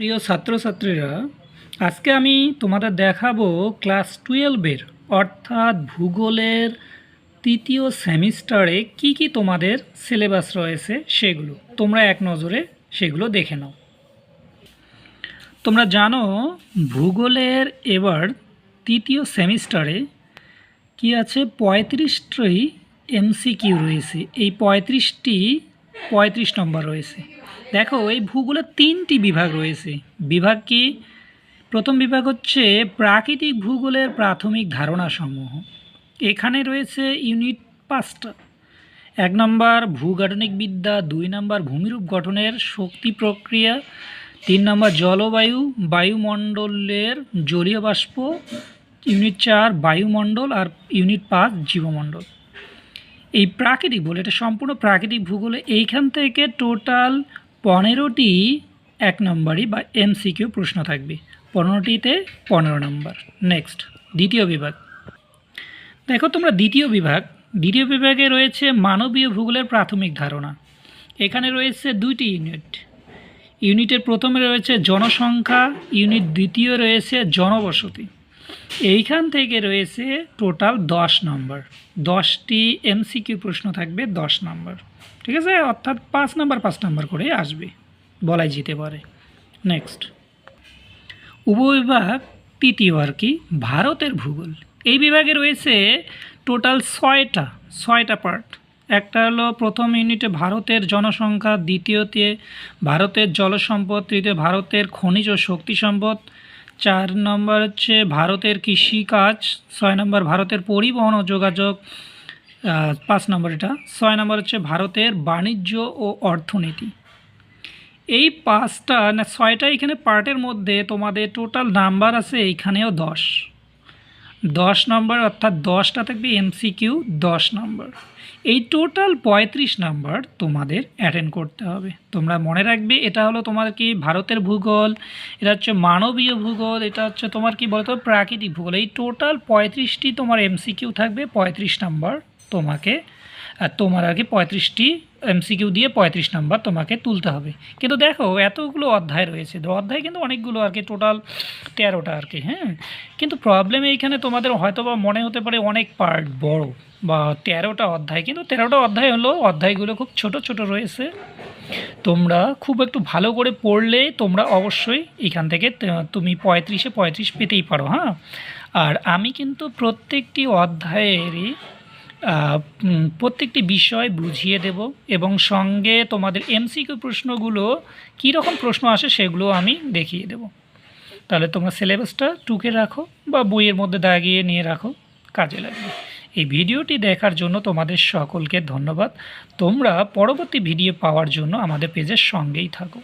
প্রিয় ছাত্রছাত্রীরা, আজকে আমি তোমাদের দেখাবো ক্লাস টুয়েলভের, অর্থাৎ ভূগোলের তৃতীয় সেমিস্টারে কি কি তোমাদের সিলেবাস রয়েছে সেগুলো। তোমরা এক নজরে সেগুলো দেখে নাও। তোমরা জানো, ভূগোলের এবার তৃতীয় সেমিস্টারে কি আছে? পঁয়ত্রিশটি এমসিকিউ রয়েছে। এই পঁয়ত্রিশটি পঁয়ত্রিশ নম্বর রয়েছে। দেখো, এই ভূগোলের তিনটি বিভাগ রয়েছে। বিভাগ কি? প্রথম বিভাগ হচ্ছে প্রাকৃতিক ভূগোলের প্রাথমিক ধারণাসমূহ। এখানে রয়েছে ইউনিট পাঁচটা। এক নম্বর, ভূগাঠনিক বিদ্যা। দুই নম্বর, ভূমিরূপ গঠনের শক্তি প্রক্রিয়া। তিন নম্বর, জলবায়ু। বায়ুমণ্ডলের জলীয় বাষ্প। ইউনিট চার, বায়ুমণ্ডল। আর ইউনিট পাঁচ, জীবমণ্ডল। এই প্রাকৃতিক ভূগোল, এটা সম্পূর্ণ প্রাকৃতিক ভূগোলে। এইখান থেকে টোটাল পনেরোটি এক নম্বরই বা এমসিকিউ প্রশ্ন থাকবে। পনেরোটিতে পনেরো নম্বর। নেক্সট দ্বিতীয় বিভাগ। দেখো তোমরা দ্বিতীয় বিভাগ। দ্বিতীয় বিভাগে রয়েছে মানবীয় ভূগোলের প্রাথমিক ধারণা। এখানে রয়েছে দুইটি ইউনিট। ইউনিটের প্রথমে রয়েছে জনসংখ্যা, ইউনিট দ্বিতীয় রয়েছে জনবসতি। এইখান থেকে রয়েছে টোটাল দশ নম্বর। দশটি এমসিকিউ প্রশ্ন থাকবে দশ নম্বর। ঠিক আছে? অর্থাৎ পাঁচ নাম্বার পাঁচ নাম্বার করে আসবে। বলাই যেতে পারে। নেক্সট উপবিভাগ তৃতীয় আর কি, ভারতের ভূগোল। এই বিভাগে রয়েছে টোটাল ছয়টা ছয়টা পার্ট। একটা হলো প্রথম ইউনিটে ভারতের জনসংখ্যা, দ্বিতীয়তে ভারতের জলসম্পদ তৃতীয় ভারতের খনিজ ও শক্তি সম্পদ চার নম্বর হচ্ছে ভারতের কৃষিকাজ, ছয় নম্বর ভারতের পরিবহন ও যোগাযোগ পাঁচ নম্বর এটা, ছয় নম্বর হচ্ছে ভারতের বাণিজ্য ও অর্থনীতি। এই পাঁচটা, না, ছয়টা এখানে পার্টের মধ্যে তোমাদের টোটাল নাম্বার আছে, এইখানেও দশ। দশ নম্বর, অর্থাৎ দশটা থাকবে এমসিকিউ দশ নম্বর। এই টোটাল পঁয়ত্রিশ নাম্বার তোমাদের অ্যাটেন্ড করতে হবে। তোমরা মনে রাখবে, এটা হলো তোমার কি ভারতের ভূগোল, এটা হচ্ছে মানবীয় ভূগোল, এটা হচ্ছে তোমার কি বলতো, প্রাকৃতিক ভূগোল। এই টোটাল পঁয়ত্রিশটি তোমার এমসিকিউ থাকবে, পঁয়ত্রিশ নাম্বার তোমাকে আর তোমার আর কি পঁয়ত্রিশটি এমসিকিউ দিয়ে পঁয়ত্রিশ নাম্বার তোমাকে তুলতে হবে। কিন্তু দেখো, এতগুলো অধ্যায় রয়েছে। অধ্যায় কিন্তু অনেকগুলো আর কি টোটাল তেরোটা আর কি হ্যাঁ? কিন্তু প্রবলেম এইখানে তোমাদের হয়তো বা মনে হতে পারে অনেক পার্ট বড় বা তেরোটা অধ্যায়। কিন্তু তেরোটা অধ্যায় হলো অধ্যায়গুলো খুব ছোট ছোট রয়েছে। তোমরা খুব একটু ভালো করে পড়লে তোমরা অবশ্যই এখান থেকে তুমি পঁয়ত্রিশে পঁয়ত্রিশ পেতেই পারো হ্যাঁ? আর আমি কিন্তু প্রত্যেকটি অধ্যায়েরই প্রত্যেকটি বিষয় বুঝিয়ে দেব এবং সঙ্গে তোমাদের এমসিকিউ প্রশ্নগুলো কী রকম প্রশ্ন আসে সেগুলো আমি দেখিয়ে দেব। তাহলে তোমরা সিলেবাসটা টুকে রাখো বা বইয়ের মধ্যে দাগিয়ে নিয়ে রাখো, কাজে লাগবে। এই ভিডিওটি দেখার জন্য তোমাদের সকলকে ধন্যবাদ। তোমরা পরবর্তী ভিডিও পাওয়ার জন্য আমাদের পেজের সঙ্গেই থাকো।